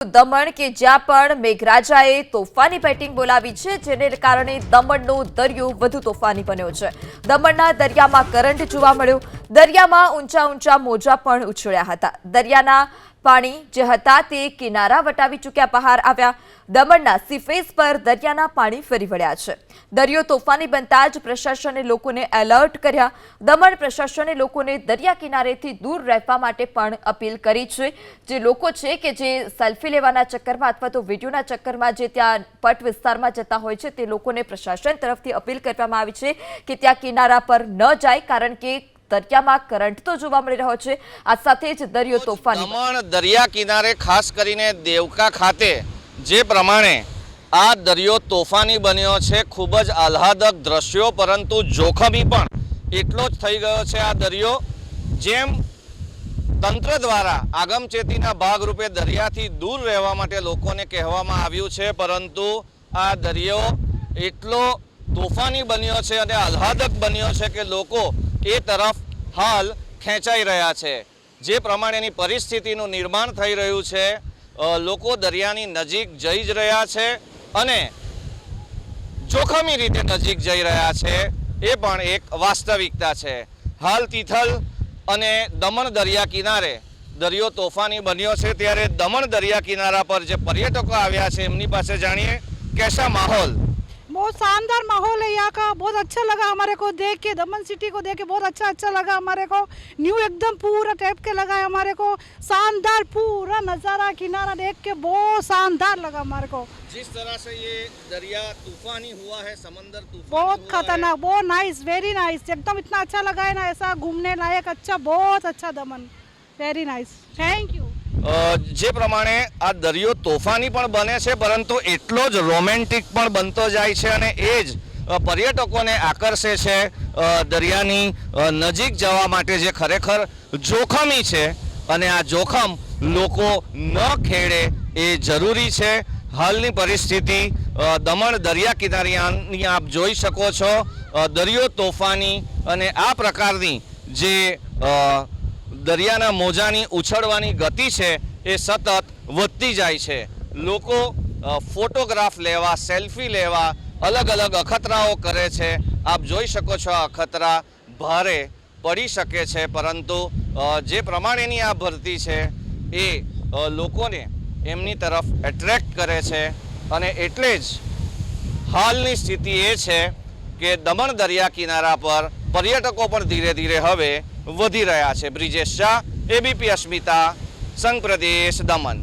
દમણ કે જ્યાં પણ મેઘરાજાએ તોફાની બેટિંગ બોલાવી છે, જેને કારણે દમણનો દરિયો વધુ તોફાની બન્યો છે. દમણના દરિયામાં કરંટ જોવા મળ્યો. દરિયામાં ઊંચા ઊંચા મોજા પણ ઉછળ્યા હતા. દરિયાના પાણી જે હતા તે કિનારા વટાવી ચૂક્યા બહાર આવ્યા. દમણના સીફેસ પર દરિયાના પાણી ફરી વળ્યા છે. દરિયો તોફાની બનતા જ પ્રશાસને લોકોને એલર્ટ કર્યા. દમણ પ્રશાસને લોકોને દરિયા કિનારેથી દૂર રહેવા માટે પણ અપીલ કરી છે. જે લોકો છે કે જે સેલ્ફી લેવાના ચક્કરમાં અથવા તો વિડીયોના ચક્કરમાં જે ત્યાં પટ વિસ્તારમાં જતા હોય છે, તે લોકોને પ્રશાસન તરફથી અપીલ કરવામાં આવી છે કે ત્યાં કિનારા પર ન જાય, કારણ કે દરિયામાં કરંટ તો જોવા મળી રહ્યો છે. આ સાથે જ દરિયો તોફાન દમણ દરિયા કિનારે ખાસ કરીને દેવકા ખાતે જે પ્રમાણે આ દરિયો તોફાની બન્યો છે ખૂબ જ આહ્લાદક દ્રશ્યો પરંતુ જોખમી પણ એટલો જ થઈ ગયો છે આ દરિયો જેમ તંત્ર દ્વારા આગમચેતીના ભાગરૂપે દરિયાથી દૂર રહેવા માટે લોકોને કહેવામાં આવ્યું છે પરંતુ આ દરિયો એટલો તોફાની બન્યો છે અને આહ્લાદક બન્યો છે કે લોકો એ તરફ હાલ ખેંચાઈ રહ્યા છે. જે પ્રમાણેની પરિસ્થિતિનું નિર્માણ થઈ રહ્યું છે લોકો દરિયાની નજીક જઈ જ રહ્યા છે અને જોખમી રીતે નજીક જઈ રહ્યા છે, એ પણ એક વાસ્તવિકતા છે. હાલ તિથલ અને દમણ દરિયા કિનારે દરિયો તોફાની બન્યો છે, ત્યારે દમણ દરિયા કિનારા પર જે પર્યટકો આવ્યા છે, એમની પાસે જાણીએ કેસા માહોલ. બહુ શાનદાર માહોલ का बहुत अच्छा लगा हमारे को देख के दमन सिटी को देख के बहुत अच्छा अच्छा लगा हमारे को न्यू एकदम पूरा टाइप के लगा है हमारे को शानदार पूरा नज़ारा किनारा देख के बहुत शानदार लगा हमारे को जिस तरह से ये दरिया तूफानी हुआ है समंदर तूफानी बहुत हुआ है, खतरनाक बहुत नाइस वेरी नाइस एकदम इतना अच्छा लगा है ना ऐसा घूमने लायक अच्छा बहुत अच्छा Daman very nice thank you અ, જે પ્રમાણે આ દરિયો તોફાની પણ બને છે પરંતુ એટલો જ રોમેન્ટિક પણ બનતો જાય છે અને એ જ અ, પર્યટકોને આકર્ષે છે દરિયાની નજીક જવા માટે જે ખરેખર જોખમી છે અને આ જોખમ લોકો ન ખેડે એ જરૂરી છે. હાલની પરિસ્થિતિ દમણ દરિયા કિનારાની આપ જોઈ શકો છો. દરિયો તોફાની અને આ પ્રકારની જે દરિયાના મોજાની ઉછળવાની ગતિ છે એ સતત વધતી જાય છે. લોકો ફોટોગ્રાફ લેવા, સેલ્ફી લેવા અલગ અલગ અખતરાઓ કરે છે. આપ જોઈ શકો છો આ અખતરા ભારે પડી શકે છે, પરંતુ જે પ્રમાણેની આ ભરતી છે એ લોકોને એમની તરફ એટ્રેક્ટ કરે છે. અને એટલે જ હાલની સ્થિતિ એ છે કે દમણ દરિયા કિનારા પર પર્યટકો પણ ધીરે ધીરે હવે વધી રહ્યા છે. બ્રિજેશ શાહ, એબીપી અસ્મિતા, સંઘ પ્રદેશ દમણ.